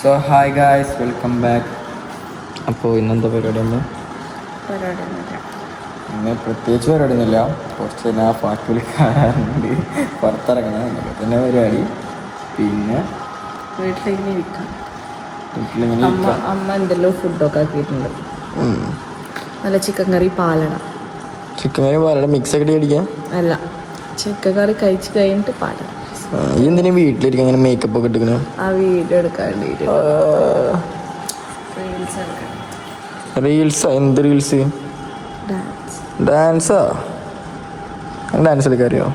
So hi guys welcome back അപ്പോൾ ഇന്നെന്താ പരിപാടി ഒന്ന് ഇന്ന് പ്രത്യേകിച്ച് പരിപാടിയൊന്നുമില്ല. കുറച്ച് തന്നെ ആ പാട്ട് വിളിക്കാറുണ്ട് പുറത്തിറങ്ങണം എന്നൊക്കെ തന്നെ പരിപാടി. പിന്നെ വീട്ടിലിങ്ങനെ ഇരിക്കാം വീട്ടിലിങ്ങനെ അമ്മ. അമ്മ എന്തെല്ലോ ഫുഡൊക്കെ ആക്കിയിട്ടുണ്ട്. നല്ല ചിക്കൻ കറി പാലട. ചിക്കൻ കറി പാലട. മിക്സ് ഒക്കെ അടിക്കാം അല്ല ചിക്കൻ കറി കഴിച്ച് കഴിഞ്ഞിട്ട് പാലട. ഈ എന്തിനാ വീട്ടിലിരിക്കും അങ്ങനെ മേക്കപ്പ് ഒക്കെ എടുക്കണ ആ വീഡിയോ എടുക്കാൻ വേണ്ടിയിട്ട് റീൽസ് എടുക്കാൻ. റീൽസാ എന്ത് റീൽസ് ഡാൻസ് ഡാൻസാ എടുക്കാൻ അറിയോ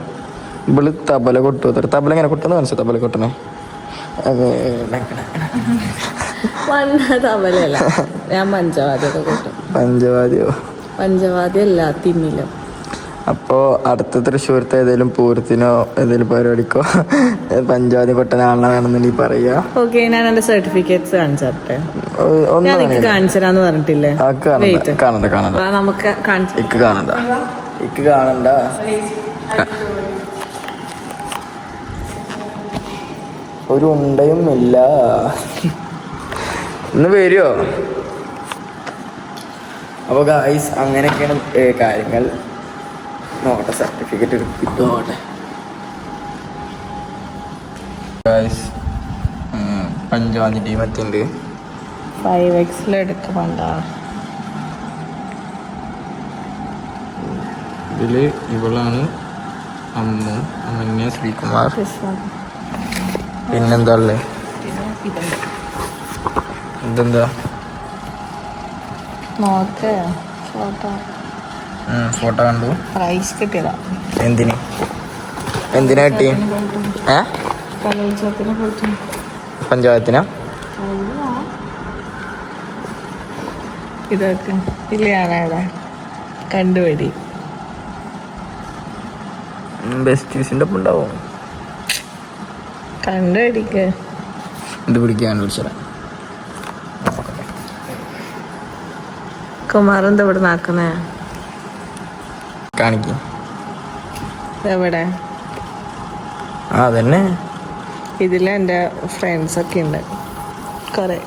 ഇവൾ തബല കൊട്ടു അത്ര തബല എങ്ങനെ കൊട്ടുന്ന മനസ്സിലാ തബല കൊട്ടണേ തവലല്ല ഞാൻ പഞ്ചവാദ്യമൊക്കെ കൂട്ടും. പഞ്ചവാദിയോ പഞ്ചവാദ്യം എല്ലാത്തിന്നിലും അപ്പോൾ അടുത്ത തൃശ്ശൂരത്തെ ഏതെങ്കിലും പൂരത്തിനോ ഏതെങ്കിലും പരിപാടിക്കോ പഞ്ചാബി കൊട്ടന ആളാണെന്നുണ്ടെങ്കിൽ പറയാ? ഓക്കെ ഞാൻ എന്റെ സർട്ടിഫിക്കറ്റ്സ് കാണിച്ചേ ഒന്നും പറഞ്ഞിട്ടില്ലേ? കാണണ്ട. കാണണ്ട നമുക്ക് ഇക്ക് കാണണ്ട. ഇക്ക് കാണണ്ട. ഒരു ഉണ്ടയും ഇല്ല. ഇന്ന് വരുമോ അപ്പോൾ ഗായ്സ് അങ്ങനെയൊക്കെയാണ് കാര്യങ്ങൾ. നോക്കട്ടെ സർട്ടിഫിക്കറ്റ് കിട്ടുമോട്ടെ പഞ്ചാബി ടീം എത്തിണ്ട് ഫൈവ് എക്സിൽ എടുക്കണ്ട ഇതിൽ ഇവളാണ് അമ്മ അമ്മന്യ ശ്രീകുമാർ. പിന്നെന്താ ഉള്ളേ? ഇതെന്താ? നോക്ക് ഫോട്ടോ ഫോട്ടോ കണ്ടു. പ്രൈസ് കിട്ടിയതാ. എന്തിന്? എന്തിനാ കിട്ടി ഏ? കലോത്സവത്തിന് പോയിട്ട് പഞ്ചായത്തിനാ? ഇതൊക്കെ ഇല്ലയാണവിടെ കണ്ടുപിടി ബെസ്റ്റീസിന്റെ ഒപ്പം ഉണ്ടാവും? കണ്ടുപിടിക്ക് ഇത് പിടിക്കാൻ വിളിച്ചത് കുമാർ എന്താ ഇവിടെ നാക്കുന്നേ കാണിക്കും. എവിടെ? അതന്നെ. ഇതിൽ എന്റെ ഫ്രണ്ട്സ് ഒക്കെ ഉണ്ട്. കുറെ.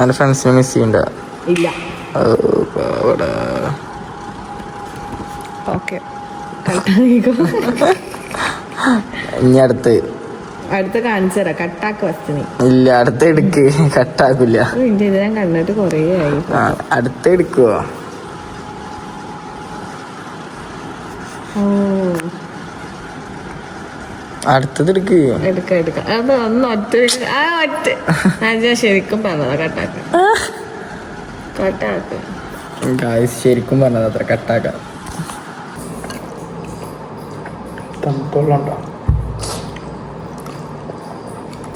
എന്റെ ഫ്രണ്ട്സിനെ മിസ് ചെയ്യണ്ട. ഇല്ല. ഓക്കെ. ഇനി അടുത്ത്. അടുത്ത കാണിച്ചു തരാം. കട്ടാക്ക് ഫസ്റ്റ് നീ ഇല്ല അടുത്ത് എടുക്ക്. കട്ടാക്കില്ല ഞാൻ കണ്ടിട്ട് കൊറേ ആയി. അടുത്ത് എടുക്കുവോ? അടുത്തത് എടുക്ക്. എടുക്ക എടുക്ക. അത് ഒന്ന് ഒറ്റ ആ ഒറ്റ. ഞാൻ ശരിക്കും പറഞ്ഞതാ കട്ടാക്ക്. കട്ടാക്ക്. ഗായ്സ് ശരിക്കും പറഞ്ഞത് അത്ര കട്ടാക്കാം.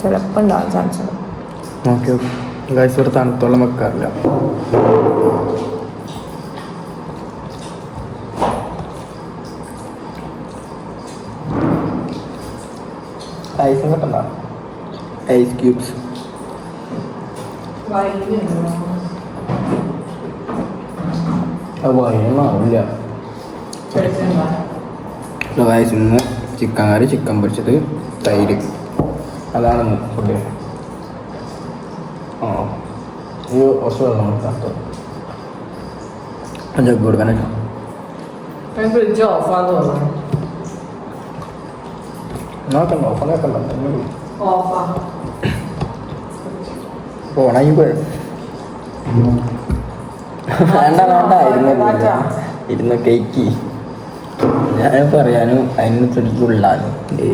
ചിലപ്പോ ഉണ്ടാവും ചാൻസ് ഓക്കെ ഓക്കെ ഗായ്സ് ഇവിടെ തണുത്തോളം വെക്കാറില്ല. ഐസും കിട്ടണ്ട ഐസ് ക്യൂബ്സ് അത് വൈകുന്നാവില്ല ഗായ്സ് ഇന്ന് ചിക്കൻ കറി ചിക്കൻ പൊരിച്ചത് തൈര്. അതാണ് ഫുഡ് ആ. ഈ കുറച്ച് വെള്ളം കൊടുക്കാം ജഗ് കൊടുക്കാനല്ലോ ഫ്രിഡ്ജ് ഓഫാന്ന് തോന്നുന്നു. നോക്കണ്ട ഓപ്പൺ നോക്കണ്ട ഓഫാ പോണി പോയി വേണ്ട വേണ്ട ഇരുന്ന് ഇരുന്ന് കേക്ക്. ഞാൻ പറയാനും അതിന് തുടിക്കുള്ളാനും ഏ.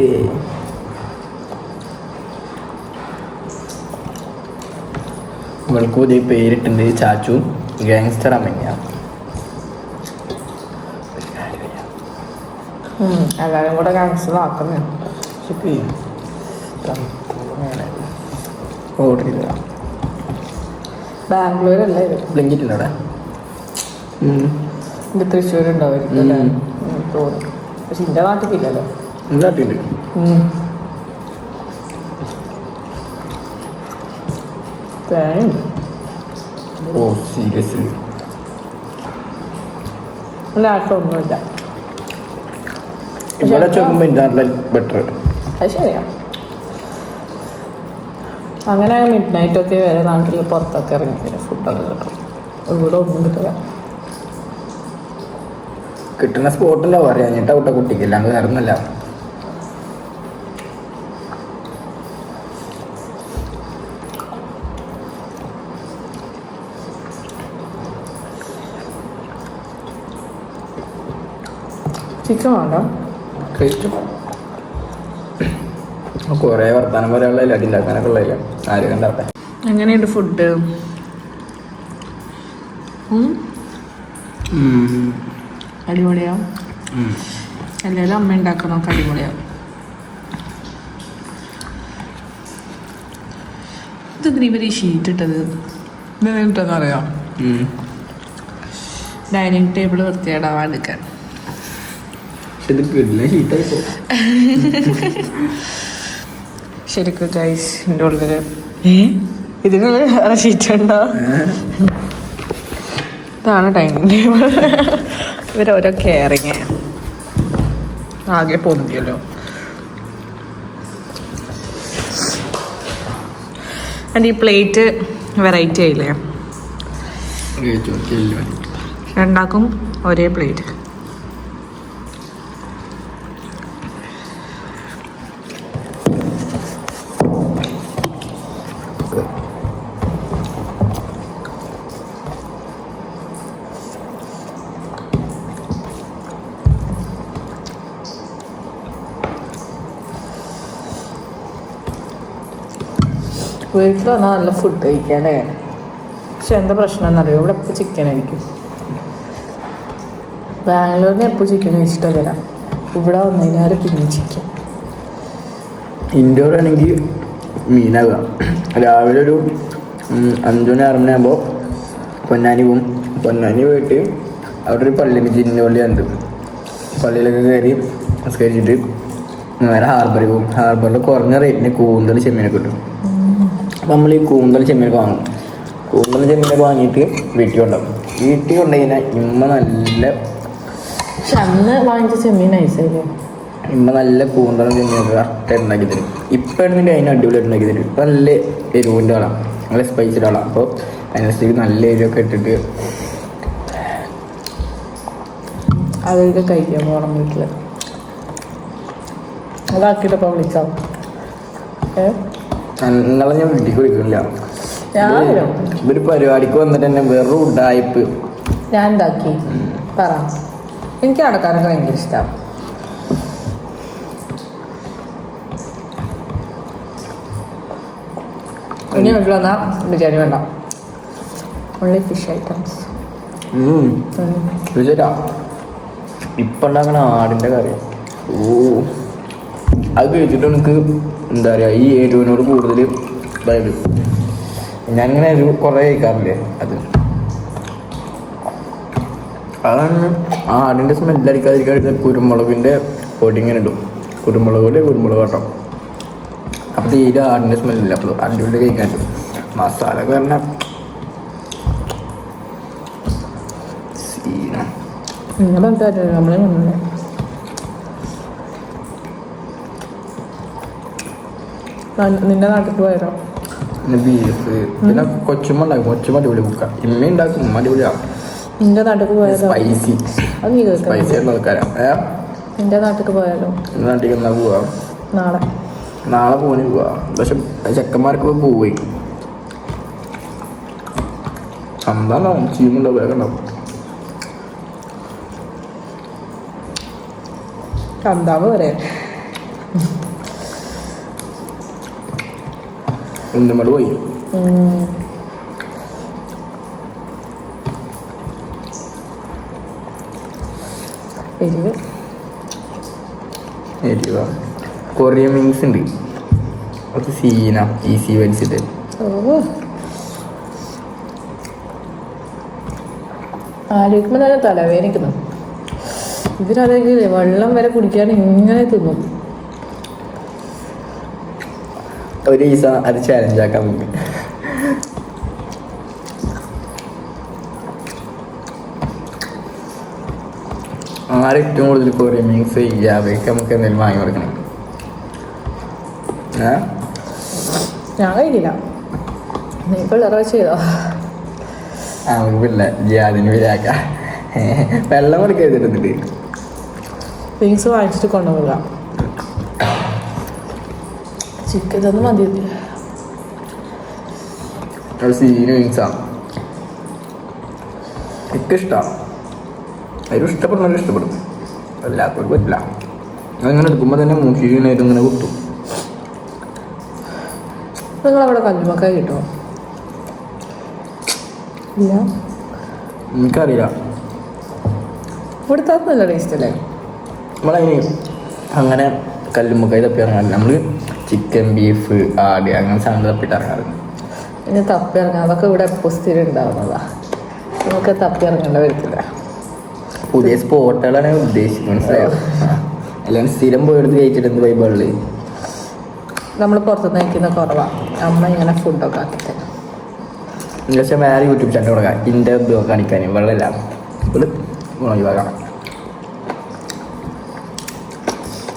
ഇവൾക്ക് പുതിയ പേരിട്ടുണ്ട്. ചാച്ചു ഗാങ്സ്റ്റർ അമ്മയ്യ. എല്ലാവരും കൂടെ ഗാങ്സ്റ്റർ ആക്കുന്നേ. ഓർഡർ ചെയ്ത ബാംഗ്ലൂർ അല്ലേ ഇത് തൃശ്ശൂർ ഉണ്ടാവും അല്ലേ ഉം. ഉം, തോന്നി പക്ഷെ എന്റെ നാട്ടിലില്ലല്ലോ. ഉണ്ടായിട്ടുണ്ട് തേനുണ്ട് ഓ സീരിയസ്. ഇവിടെ ചെറുമ്പോ ബെറ്റർ അത് ശരിയാ. അങ്ങനെ മിഡ് നൈറ്റ് ഒക്കെ വരെ നാട്ടിൽ പുറത്തൊക്കെ ഇറങ്ങി വരും. ഫുഡൊക്കെ കിട്ടും. ഇവിടെ ഒന്നും കിട്ടില്ല കിട്ടുന്ന സ്പോട്ടില്ല പറയാം ഞാൻ കുട്ടിക്ക്. കുട്ടിക്കില്ല വേറെ ഒന്നുമില്ല. ചിക്കൻ വേണ്ട? കഴിച്ചു കുറേ വർത്താനം പറയാനുള്ള അടി ഉണ്ടാക്കാനൊക്കെ ഉള്ളതല്ല ആര് കണ്ടാട്ടെ എങ്ങനെയുണ്ട് ഫുഡ് അടിപൊളിയാവും എല്ലാവരും അമ്മ ഉണ്ടാക്കുന്നൊക്കെ അടിപൊളിയാവും ഇതെന്തിനാ ഇവർ ഈ ഷീറ്റ് ഇട്ടത്? ഇട്ടെന്നറിയാം ഡൈനിങ് ടേബിൾ വൃത്തിയാടാവാൻ എടുക്കാൻ പക്ഷെ ഇത് കിടില ഷീറ്റായി പോകും ശരിക്കും ഗൈസ് എന്റെ ഉള്ളിൽ. ഇതിനുള്ളിൽ വേറെ ഷീറ്റ് ഉണ്ടോ? ഇതാണ് ഡൈനിങ് ടേബിൾ ഇവരോരോ കെയറിങ് ആകെ പൊന്തിയല്ലോ. എന്റെ ഈ പ്ലേറ്റ് വെറൈറ്റി ആയില്ലേ? രണ്ടാക്കും ഒരേ പ്ലേറ്റ് വീട്ടിൽ വന്നാൽ നല്ല ഫുഡ് കഴിക്കാനേ പക്ഷെ എന്താ പ്രശ്നം എന്നറിയോ? ഇവിടെ എപ്പോൾ ചിക്കൻ ആയിരിക്കും. ബാംഗ്ലൂരിന് എപ്പോൾ ചിക്കൻ കഴിച്ചിട്ടില്ല ഇവിടെ വന്നു കഴിഞ്ഞാൽ പിന്നെ ചിക്കൻ ഇൻഡോർ ആണെങ്കിൽ മീനാകാം രാവിലെ ഒരു അഞ്ചു മണി ആറ് മണി ആകുമ്പോൾ പൊന്നാനി പോവും. പൊന്നാനി പോയിട്ട് അവിടെ ഒരു പള്ളിയിൽ ജിന്നു പള്ളി ഉണ്ട് പള്ളിയിലൊക്കെ കയറി നിസ്കരിച്ചിട്ട് നേരെ ഹാർബറിൽ പോകും ഹാർബറിൽ കുറഞ്ഞ റേറ്റിന് കൂന്തൽ ചെമ്മീനൊക്കെ അപ്പം നമ്മൾ ഈ കൂന്തൽ ചെമ്മീനൊക്കെ വാങ്ങും. കൂന്തൽ ചെമ്മീനൊക്കെ വാങ്ങിയിട്ട് വീട്ടിൽ കൊണ്ടുപോകും വീട്ടിൽ കൊണ്ടുകഴിഞ്ഞാൽ ഇമ്മ നല്ല പക്ഷെ അന്ന് വാങ്ങിച്ച ചെമ്മീൻ നൈസായില്ലേ ഇമ്മ നല്ല കൂന്തൽ ചെമ്മീനൊക്കെ കറക്റ്റ് ഉണ്ടാക്കി തരും. ഇപ്പം ആണെങ്കിൽ അതിന് അടിപൊളിയായിട്ട് ഉണ്ടാക്കി തരും. ഇപ്പം നല്ല എരിവിന്റെ ആളാണ് നല്ല സ്പൈസിന്റെ ആളാണ് അപ്പോൾ അതിനനുസരിച്ച് നല്ല എരിവൊക്കെ ഇട്ടിട്ട് അതൊക്കെ കഴിക്കാൻ പോകണം വീട്ടിൽ അതാക്കിയിട്ടപ്പോൾ വിളിച്ചാൽ ഏ? നിങ്ങളെ ഞാൻ വീട്ടിൽ വരും ഇവർ പരിപാടിക്ക് വന്നിട്ട് തന്നെ വെറും ഉണ്ടായിപ്പ് ഞാൻ എന്താക്കി പറ. എനിക്ക് നടക്കാനൊക്കെ ഭയങ്കര ഇഷ്ടമാണ് ഇനി വീട്ടിൽ വന്നാൽ ബിരിയാണി വേണ്ട. ഓൺലി ഫിഷ് ഐറ്റംസ് ചോദിച്ചാ ഇപ്പം ഉണ്ടാക്കണ ആടിന്റെ കറി. ഓ. അത് കഴിച്ചിട്ട് എനിക്ക് എന്താ പറയുക ഈ എരിവിനോട് കൂടുതൽ അതായത് ഞാനിങ്ങനെ എരിവ് കുറേ കഴിക്കാറില്ലേ അത്? അതാണ് ആ ആടിന്റെ സമയം അടിക്കാതിരിക്കാൻ കുരുമുളകിന്റെ പൊടിങ്ങനെ ഇടും. കുരുമുളക് പൊടി കുരുമുളക് കേട്ടോ അപ്പോൾ തീരെ ആടിന്റെ സ്മെല്ലില്ല അപ്പോൾ അടിപൊളി കഴിക്കാൻ മസാല പറഞ്ഞാൽ സീന. നിങ്ങളെന്താ നമ്മളെ നിന്റെ നാട്ടിൽ പോയാലോ പിന്നെ ബീഫ് പിന്നെ കൊച്ചുമ്മ ഉണ്ടാക്കും കൊച്ചുമ്മ അടിപൊളി ഇമ്മ ഉണ്ടാക്കും ഉമ്മ നിന്റെ നാട്ടിൽ പോയാലോ സ്പൈസി അത് നീ സ്പൈസി നിന്റെ നാട്ടിൽ പോയാലോ നിന്റെ നാട്ടിൽ എന്നാ പോവാ? നാളെ. നാളെ പോകാൻ പോവാ. പക്ഷെ ചെക്കന്മാർക്ക് പോയി എന്താണോ ചീമുണ്ടാവും വേഗം ഉണ്ടാവും കന്താവ് പറയാം ഉണ്ണിമട് പോയി എരിവ് എരിവ കൊറിയൻ ഉണ്ട് അത് സീന ഈസി വലിച്ചിട്ട് ആലോചിക്കുമ്പോൾ തന്നെ തലവേദനിക്കുന്നു. ഇവരതൊക്കെ വെള്ളം വരെ കുടിക്കാൻ ഇങ്ങനെ തിന്നും. ഒരു ദിവസം അത് ചാലഞ്ചാക്കാൻ നമുക്ക്. ആരെ ഏറ്റവും കൂടുതൽ കൊറിയൻ മീൻസ് ചെയ്യാതെ നമുക്ക് എന്തെങ്കിലും വാങ്ങി കൊടുക്കണം. ഞാൻ കഴിഞ്ഞില്ല നീ പിള്ളേരെ ചെയ്തോ? ആ നമുക്ക് പിള്ള ജിയാദിന് വരാക്ക. വെള്ളം കൊടുക്കരുതിട്ടുണ്ട് വിങ്സ് വാങ്ങിച്ചിട്ട് കൊണ്ടുപോകുക ചിക്കൻ തന്നു മതി സീന് വിങ്സാണ് അതിലും ഇഷ്ടപ്പെടുന്നവരും ഇഷ്ടപ്പെടും എല്ലാവർക്കും പറ്റില്ല അതിങ്ങനെ എടുക്കുമ്പോൾ തന്നെ മൂക്കിനായിട്ട് ഇങ്ങനെ കുത്തും നിങ്ങളവിടെ കല്ലുമക്ക കിട്ടുമോ ഇല്ല എനിക്കറിയില്ല ഇവിടുത്തെ നല്ല ടേസ്റ്റ് അല്ലേ നമ്മളതിന് അങ്ങനെ കല്ലുമ്മക്കായി തപ്പി ഇറങ്ങാറില്ല. നമ്മൾ ചിക്കൻ ബീഫ് ആട് അങ്ങനെ സാധനം തപ്പിട്ട് ഇറങ്ങാറുണ്ട്. പിന്നെ തപ്പി ഇറങ്ങാം അതൊക്കെ ഇവിടെ എപ്പോൾ സ്ഥിരം ഉണ്ടാവുന്നതാ. നമുക്ക് തപ്പി ഇറങ്ങേണ്ട വരത്തില്ല. പുതിയ സ്പോട്ടുകളാണ് ഞാൻ ഉദ്ദേശിച്ചത് മനസ്സിലായോ? അല്ലാണ്ട് സ്ഥിരം പോയെടുത്ത് കഴിച്ചിട്ടുണ്ട് വൈബിളിൽ നമ്മൾ പുറത്തുനിന്ന് കഴിക്കുന്ന കുറവാണ് അമ്മ ഇങ്ങനെ ഫുഡൊക്കെ ആക്കി തരും പക്ഷേ വേറെ യൂട്യൂബ് ചാനൽ തുടങ്ങാം ഇന്റെ ഇത് കാണിക്കാൻ വെള്ളമില്ല. ഇവിടെ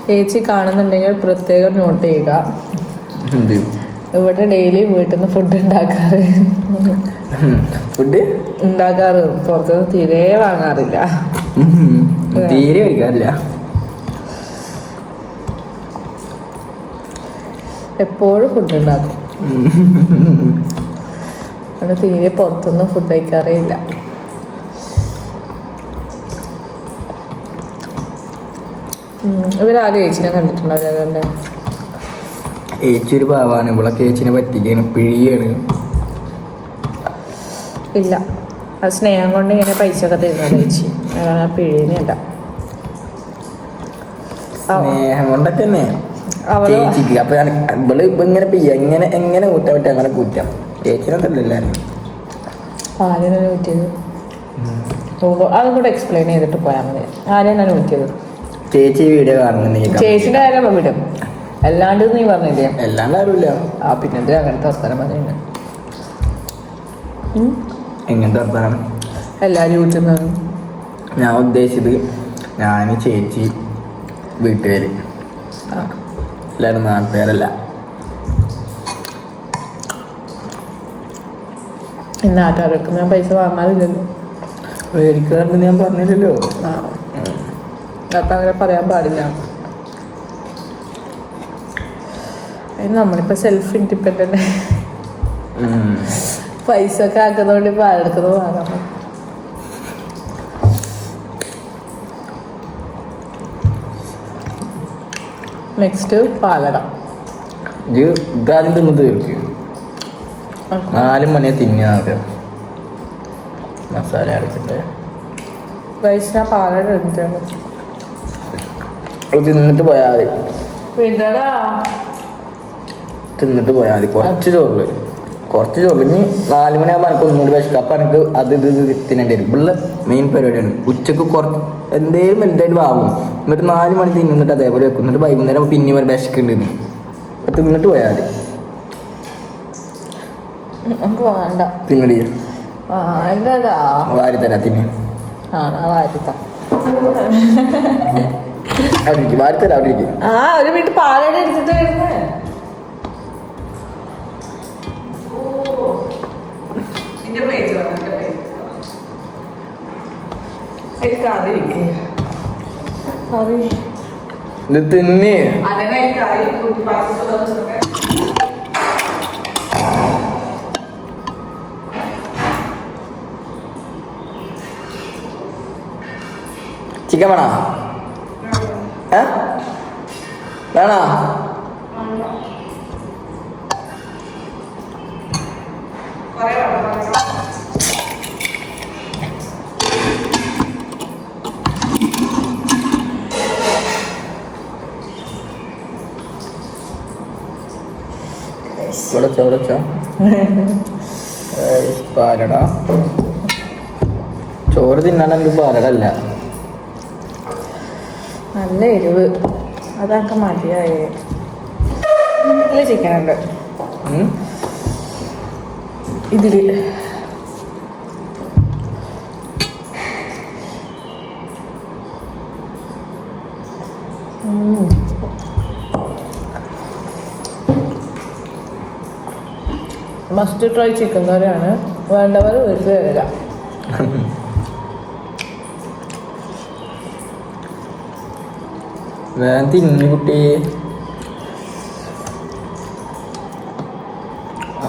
ചേച്ചി കാണുന്നുണ്ടെങ്കിൽ പ്രത്യേകം നോട്ട് ചെയ്യുക. ഇവിടെ ഡെയിലി വീട്ടിൽ നിന്ന് ഫുഡ് ഉണ്ടാക്കാറ്. ഫുഡ് ഉണ്ടാക്കാറ്. പുറത്തുനിന്ന് തീരെ വാങ്ങാറില്ല. തീരെ കഴിക്കാറില്ല. എപ്പോഴും ഫുഡ് ഉണ്ടാക്കും. അവിടെ തീരെ പുറത്തുനിന്ന് ഫുഡ് കഴിക്കാറേ ഇല്ല. ഇവരാരും കണ്ടിട്ടുണ്ടാവില്ല ഏച്ചി ഒരു പാവാണ് ഇവിടെ ചേച്ചിനെ പറ്റിക്കാണ്. പിഴിയാണ്. ഇല്ല. അത് സ്നേഹം കൊണ്ട് ഇങ്ങനെ പൈസ ഒക്കെ തരുന്നത് ചേച്ചി പിഴയുന്നില്ല സ്നേഹം കൊണ്ടൊക്കെ തന്നെ. ചേച്ചിക്ക്. അപ്പൊ ഇവൾ ഇങ്ങനെ പിയ്യ എങ്ങനെ എങ്ങനെ കൂറ്റാൻ പറ്റും അങ്ങനെ കൂറ്റാം. ചേച്ചിനെ തല്ലല്ലാരും ആരെയാണ് നൂറ്റിയത് അതും കൂടെ എക്സ്പ്ലെയിൻ ചെയ്തിട്ട് പോയാൽ മതി. ആരെയാണ് ചേച്ചി വീഡിയോ കാണുന്നുണ്ടെങ്കിൽ ചേച്ചിന്റെ കാര്യം വിടും. അല്ലാണ്ട് നീ പറഞ്ഞില്ലേ? അല്ലാണ്ട് ആരുമില്ല. ആ പിന്നെ അങ്ങനത്തെ വർത്തമാനം ഉം. എങ്ങനത്തെ വർത്താനം? എല്ലാരും ഊറ്റുന്നത് ഞാൻ ഉദ്ദേശിച്ചത് ഞാൻ ചേച്ചി വീട്ടുകാര്. എല്ലാരും എല്ലാവരും നാട്ടുകാരല്ല നാട്ടുകാരൊക്കെ ഞാൻ പൈസ വാങ്ങാറില്ലല്ലോ. എനിക്ക് ഞാൻ പറഞ്ഞില്ലല്ലോ. ആ. അപ്പം അങ്ങനെ പറയാൻ പാടില്ല. നമ്മളിപ്പോൾ സെൽഫ് ഇൻഡിപെൻഡന്റ്. പൈസ ഒക്കെ ആക്കുന്നതുകൊണ്ട് ഇപ്പോൾ ആരെടുക്കുന്നത് പറ്റും. നെക്സ്റ്റ് പാലട. തിന്ന് തീർക്കും നാല് മണിയെ തിന്നാതെ മസാല അടച്ചിട്ട് വയസ്സിനാ പാലട എടുത്തിട്ടാണ് അത് തിന്നിട്ട് പോയാൽ മതി. തിന്നിട്ട് പോയാൽ മതി. കുറച്ച് ചോറിൽ. കുറച്ച് ചോറ്. ഇനി നാല് മണിയാകുമ്പോൾ എനിക്ക് ഒന്നുകൂടി വിശക്കാം. അപ്പം എനിക്ക് അത് ഇത് തിന്നേണ്ടി വരും. ഇവിടെ മെയിൻ പരിപാടിയാണ്. ഉച്ചയ്ക്ക് കുറച്ച് എന്തേലും വലുതായിട്ട് ആവും എന്നിട്ട് നാല് മണി തിന്നിട്ട് അതേപോലെ വെക്കും. എന്നിട്ട് വൈകുന്നേരം പിന്നെ ഒരു വിശക്കുണ്ട് തിന്നിട്ട് പോയാൽ മതി. നമുക്ക് വേണ്ട. തിന്നടി. ആ വാരി തരാം തിന്നെ. ആ വാരിത്ത ആ ഒരു വീട്ടിൽ പാലട എടുത്തിട്ട് വരുന്നേ. ഇത് തിന്നേ. ചിക്കൻ വേണോ? വേണോ? പാലട. ചോറ് തിന്നാൻ പാലടല്ല നല്ല എരിവ്. അതൊക്കെ മതിയായേ. നല്ല ചിക്കൻ ഉണ്ട്. ഉം? ഇതിൽ. മസ്റ്റ് ട്രൈ ചിക്കൻ കറിയാണ്. വേണ്ടവർ വീട്ടിൽ വരിക വേഗം തിന്നു കുട്ടി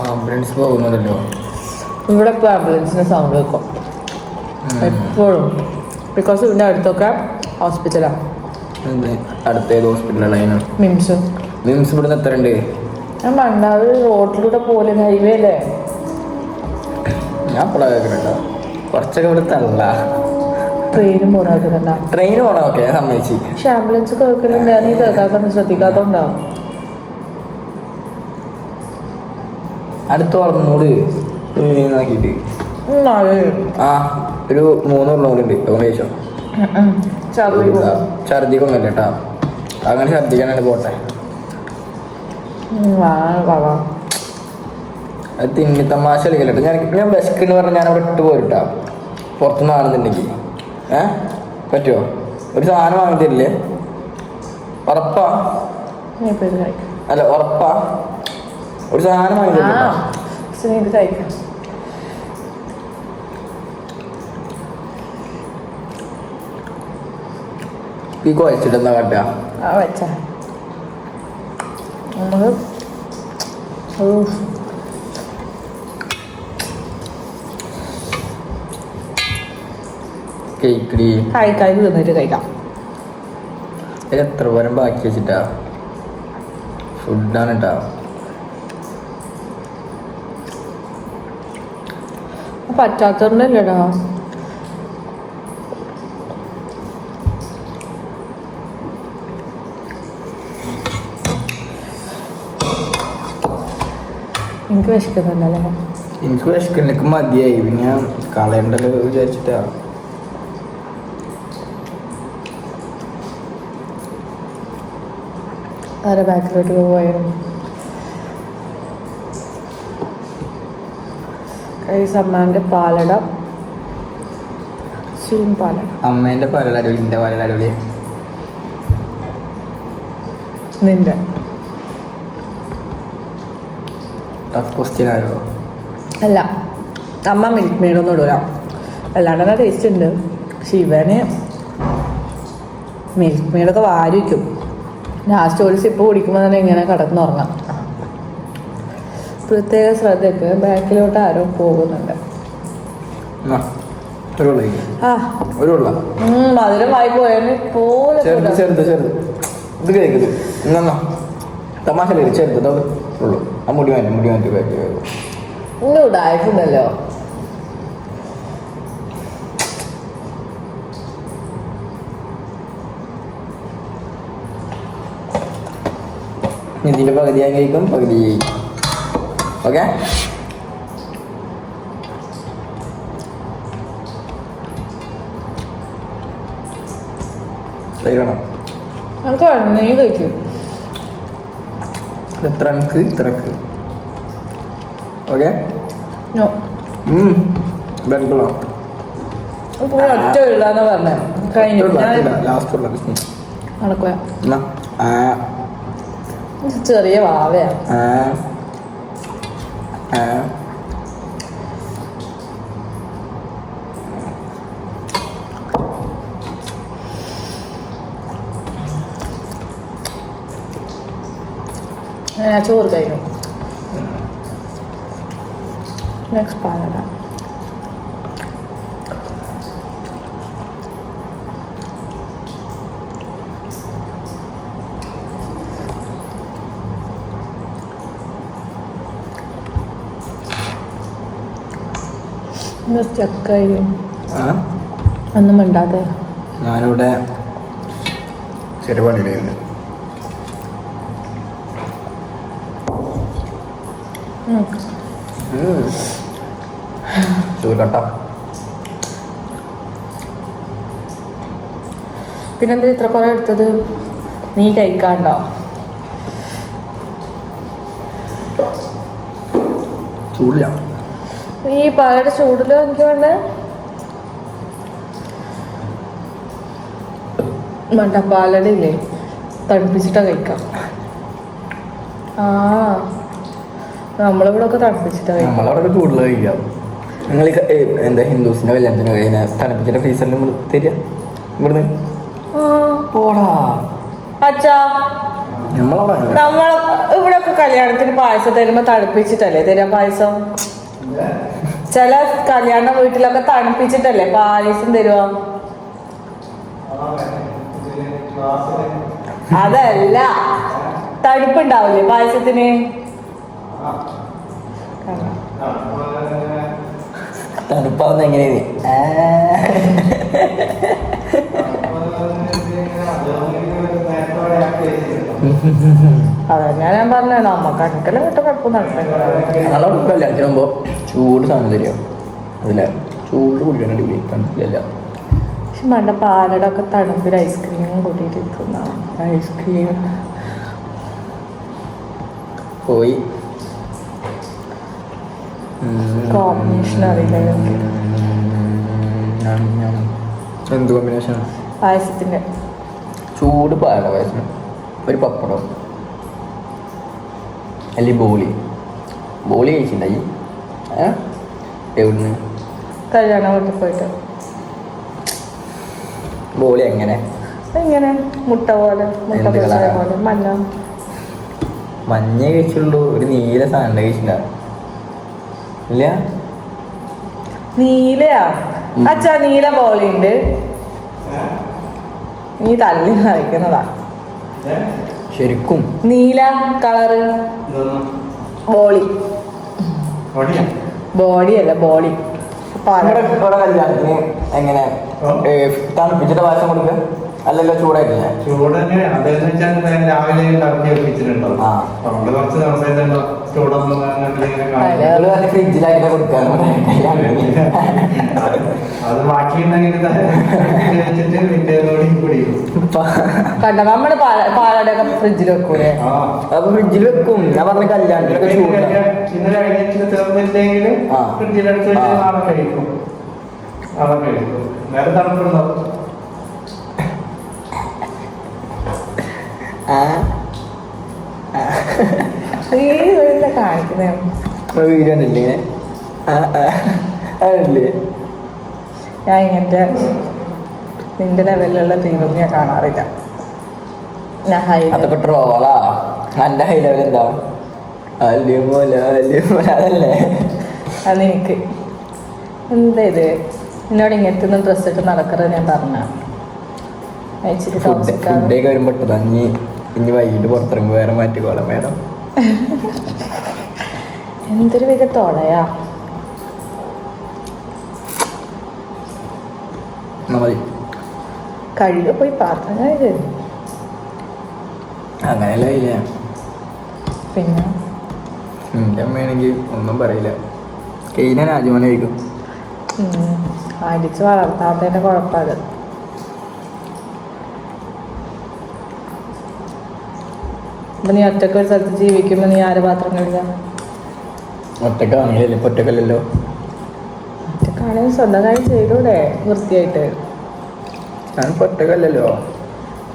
ആംബുലൻസ് പോകുന്നുണ്ടല്ലോ ഇവിടെ ഇപ്പോൾ ആംബുലൻസിന് സൗണ്ട് വെക്കും എപ്പോഴും. ബിക്കോസ് ഇവിടെ അടുത്തൊക്കെ ഹോസ്പിറ്റലാണ് അടുത്തേത് ഹോസ്പിറ്റലാണ് മിംസ്. മിംസ് ഇവിടുന്ന് എത്ര ഉണ്ട് ഞാൻ മണ്ണാവ് റോഡിലൂടെ പോലെ ഹൈവേ അല്ലേ? ഞാൻ ഇപ്പോൾ കേൾക്കുന്നുണ്ടോ കുറച്ചൊക്കെ ഇവിടെ തള്ള. ട്രെയിനും പോരാക്കുന്നുണ്ട ട്രെയിൻ ഓക്കെ സമ്മതിച്ച്. പക്ഷെ ആംബുലൻസ് കേൾക്കലുണ്ട് ഈ കേൾക്കാത്തൊന്നും ശ്രദ്ധിക്കാത്തോണ്ടാവും അടുത്ത് വളർന്നോട് നോക്കിയിട്ട്. ആ ഒരു മൂന്ന് ഉള്ള കൂടി ഉണ്ട് അതുകൊണ്ട് ചോദിച്ചോ ഛർദി പോകും ഛർദിക്കൊന്നുമില്ല കേട്ടാ. അങ്ങനെ ഛർദിക്കാനാണ് പോട്ടെ. അത് തിന്നി തമാശ കളിക്കല്ലോ ഞാൻ ഞാൻ വിശക്കെന്ന് പറഞ്ഞാൽ ഞാൻ അവിടെ ഇട്ട് പോരുട്ടാ പുറത്തുനിന്ന് ആണെന്നുണ്ടെങ്കിൽ. ഏ? പറ്റുമോ ഒരു സാധനം വാങ്ങി തരില്ലേ ഉറപ്പാ അല്ല ഉറപ്പ? ഒരു സാധനം വാങ്ങി പീക്കോ വെച്ചിട്ട് എന്താ കാട്ടുക വെച്ചാ. നമ്മൾ കേക്കടി കായ്ക്കായ് തിന്നിട്ട് കഴിക്കാം. എത്ര പേരം ബാക്കി വെച്ചിട്ടാ? ഫുഡാണ് കേട്ടോ പറ്റാത്തതുകൊണ്ടല്ലേടാ എനിക്ക് വിശക്കുന്നുണ്ടല്ലേ? എനിക്ക് വിശക്കണക്ക് മതിയായി. പിന്നെ കളയണ്ടല്ലോ വിചാരിച്ചിട്ടാ. ആരെ ബാക്കിലോട്ട് പോവായിരുന്നു. കൈസ് അമ്മാന്റെ പാലട. സീം പാലട. അമ്മേന്റെ പരലടി എന്റെ പരലടി നിന്റെ. ടഫ് ക്വസ്റ്റ്യൻ ആയോ? അല്ല അമ്മ മിൽക്ക് മെയ്ഡൊന്നും ഇടൂല. അല്ലാണ്ട് തന്നെ ടേസ്റ്റ് ഉണ്ട്. പക്ഷെ ഇവന് മിൽക്ക് മെയ്ഡൊക്കെ വാരി വയ്ക്കും ലാസ്റ്റ് ഒരു സിപ്പ് കുടിക്കുമ്പോൾ തന്നെ ഇങ്ങനെ കിടന്നുറങ്ങാം. പ്രത്യേക ശ്രദ്ധയ്ക്ക് ബാക്കിലോട്ട് ആരോ പോകുന്നുണ്ട്. ഒരു ഉള്ള പോലെ തമാശ ചെറുത് ആ മുടി മാറ്റി മുടി മാറ്റി ബാക്കി. ഇന്ന് ഇതിന്റെ പകുതി ഞാൻ കഴിക്കും പകുതി ഓക്കെ നീ കഴിക്കും. എത്ര അണക്ക് ഇത്ര ഓക്കെ ഒറ്റ ഇല്ലാന്ന് പറഞ്ഞേ. കഴിഞ്ഞു. ഞാൻ ലാസ്റ്റ് നടക്കുക ചെറിയ വാവയാ ആ. ആ. ഞാൻ ചോറ് കഴിക്കും നെക്സ്റ്റ് പാലട ആ? ഒന്നും മിണ്ടാതെ. ഞാനിവിടെ ചെറിയ പണിയിലുണ്ട് ഉം. പിന്നെന്താ ഇത്ര കുറെ എടുത്തത്? നീ കഴിക്കാണ്ടോ? ചൂടില്ല ഈ പാലയുടെ ചൂടിൽ എനിക്ക് വേണ്ടേ. വേണ്ട പാലട ഇല്ലേ തണുപ്പിച്ചിട്ടാ കഴിക്കാം. ആ. നമ്മളിവിടെ ഒക്കെ തണുപ്പിച്ചിട്ടാ കഴിക്കുക. നമ്മളവിടെ ചൂടുള്ള കഴിക്കാം. നിങ്ങൾ എന്താ ഹിന്ദുസിന്റെ കല്യാണത്തിന് കഴിഞ്ഞാൽ തണുപ്പിച്ചിട്ട് ഫ്രീസറിൽ നമ്മൾ തരിക. ഇവിടുന്ന്. പോടാ. അച്ഛാ. നമ്മളവിടെ അങ്ങനെ. നമ്മൾ ഇവിടെ ഒക്കെ കല്യാണത്തിന് പായസം തരുമ്പോ തണുപ്പിച്ചിട്ടല്ലേ തരാം പായസം? ചില കല്യാണ വീട്ടിലൊക്കെ തണുപ്പിച്ചിട്ടല്ലേ പായസം തരുക അതല്ല. തണുപ്പുണ്ടാവില്ലേ പായസത്തിന്? തണുപ്പാവുന്ന എങ്ങനെയാണ് അതന്നെ ഞാൻ പറഞ്ഞത് നമ്മക്ക് അടുക്കലും കിട്ടും കുഴപ്പം തണുപ്പില്ല ഞങ്ങളവിടെ ചൂട് സാധനം അതില്ല? ചൂട് കുടിക്കാൻ അടിപൊളി. തണുപ്പില്ല പക്ഷെ മണ്ട പാലട ഒക്കെ തണുപ്പിൽ ഐസ്ക്രീമും കൂട്ടിയിട്ട് തിന്നാണ് ഐസ്ക്രീം പോയി. കോമ്പിനേഷൻ അറിയില്ല എനിക്ക്. എന്ത് കോമ്പിനേഷൻ പായസത്തിന്റെ ചൂട് പാല പായസം. ഒരു പപ്പടം അല്ലെങ്കിൽ ബോളി ബോളി കഴിച്ചിട്ടുണ്ടായി എവിടുന്ന്? കല്യാണ വീട്ടിൽ പോയിട്ട്. ബോളി എങ്ങനെ? ഇങ്ങനെ മുട്ട പോലെ മുട്ട? പോലെ മഞ്ഞ. മഞ്ഞ കഴിച്ചുള്ളൂ. ഒരു നീല സാധനം ഇല്ല? നീലയാ. അച്ഛാ നീല ബോളിയുണ്ട് നീ തല്ലി കഴിക്കുന്നതാ ശരിക്കും നീല കളറ്. ബോളി. ബോഡി അല്ല ബോളി. എങ്ങനെ തണുപ്പിച്ചിട്ട് വാശം കൊടുക്കുക അല്ലല്ലോ ചൂടായിട്ടില്ല ചൂടന്നെ തന്നെ. അതെന്ന് വെച്ചാൽ ഞാൻ രാവിലെ വെച്ചിട്ടുണ്ടോ കുറച്ച് ദിവസമായിട്ടുണ്ടോ. ചൂടൊന്നും. അതെ. ബാക്കിയുണ്ടെങ്കിൽ ഇത് വെച്ചിട്ട് കുടിക്കും കണ്ട നമ്മൾ പാല- പാലടയൊക്കെ ഫ്രിഡ്ജിൽ വെക്കൂലേ? ആ. അപ്പൊ ഫ്രിഡ്ജിൽ വെക്കും. ഞാൻ പറഞ്ഞ കല്യാണത്തിനൊക്കെ ചൂടാ. ഫ്രിഡ്ജിലെടുത്ത് വെച്ച് ആ. നാളെ കഴിക്കും. നാളെ കഴിക്കും. നേരെ തണുപ്പുണ്ടാവും ആ ഈ വീടിന്റെ കാണിക്കുന്നേ. വീഡിയോ ഉണ്ടല്ലേ അതല്ലേ ഞാൻ ഇങ്ങനത്തെ നിന്റെ ലെവലിലുള്ള തീരും ഞാൻ കാണാറില്ല. ഞാൻ ഹൈ ട്രോളാ എന്റെ ഹൈ ലെവൽ എന്താ അല്ലേ പോലെ അല്ലേ പോലെ അതല്ലേ? അത് എന്താ ഇത്? എന്നോട് ഇങ്ങനത്തെ ഒന്നും ഡ്രസ് ഇട്ട് നടക്കരുത് ഞാൻ പറഞ്ഞ അയച്ചിട്ട് ഫുഡൊക്കെ വരുമ്പോ. ഇനി വൈകിട്ട് പുറത്തിറങ്ങുമ്പോ വേറെ മാറ്റിക്കോളാം മേഡം. എന്തൊരു വിധത്തോളയാ മതി. പോയി പ്രാർത്ഥന അങ്ങനെയല്ല ഇല്ല പിന്നെ? എന്റെ അമ്മയാണെങ്കിൽ ഒന്നും പറയില്ല. കെയിനാൻ രാജമോനായിരിക്കും അടിച്ച് വളർത്താത്തതിന്റെ കുഴപ്പമാണ് അപ്പൊ നീ ഒറ്റയ്ക്ക് ഒരു സ്ഥലത്ത് നീ ആര് പാത്രം കഴുകാം? ഒറ്റക്കാണെങ്കിലും ഒറ്റക്കല്ലല്ലോ. ഒറ്റക്കാണെങ്കിൽ സ്വന്തമായി ചെയ്തൂടെ വൃത്തിയായിട്ട്. ഞാൻ ഒറ്റക്കല്ലല്ലോ.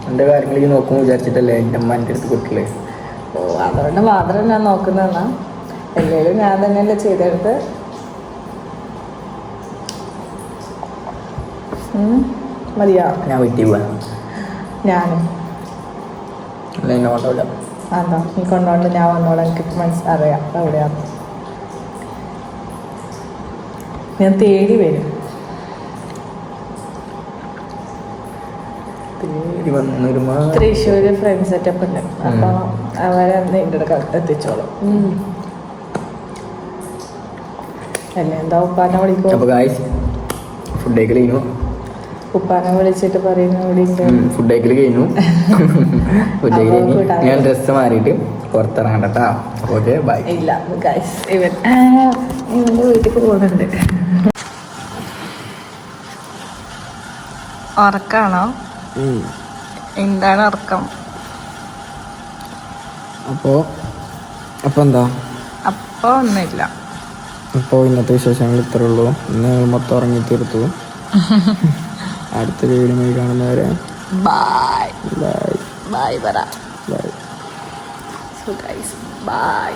എന്റെ കാര്യങ്ങളൊക്കെ നോക്കും വിചാരിച്ചിട്ടല്ലേ എന്റെ അമ്മ എന്റെ അടുത്ത് കൊടുക്കലേ ഓ അതുകൊണ്ട് മാത്രം ഞാൻ നോക്കുന്നതെന്നാ എല്ലാവരും ഞാൻ തന്നെയല്ലേ ചെയ്തെടുത്ത്. മതിയാ? ഞാൻ വീട്ടിൽ പോവാ. ഞാനും. അല്ല അതാ നീ കൊണ്ടോണ്ട് ഞാൻ വന്നോളാം. എനിക്ക് മനസ്സ് അറിയാം. എവിടെയാണ് ഞാൻ തേടി വരും. തൃശ്ശൂര് ഫ്രണ്ട് സെറ്റപ്പ് ഉണ്ട്. അപ്പൊ അവരെ നിന്റെ അടുക്ക എത്തിച്ചോളും. എന്നെ എന്താ ഉപ്പാനെ വിളിക്കും ഫുഡ് കഴിഞ്ഞു ഉപ്പാനെ വിളിച്ചിട്ട് പറയുന്ന ഫുഡ് കഴിക്കൽ കഴിഞ്ഞു. ഫുഡ് ഞാൻ ഡ്രസ്സ് മാറിയിട്ട് പുറത്തിറങ്ങണ്ട ഓക്കെ ബൈ ഇല്ല ഇവൻ വീട്ടിൽ പോകുന്നുണ്ട്. ഉറക്കാണോ? എന്താണ് ഉറക്കം? അപ്പോ അപ്പൊ എന്താ? അപ്പൊ ഒന്നുമില്ല. അപ്പോൾ ഇന്നത്തെ വിശേഷങ്ങൾ ഇത്രേ ഉള്ളൂ. ഇന്ന് മൊത്തം ഉറങ്ങി തീർത്തു. അടുത്തൊരു വീഡിയോയിൽ കാണുന്നവരെ. ബൈ ബൈ ബൈ പറ ബൈ സോ ഗൈസ് ബൈ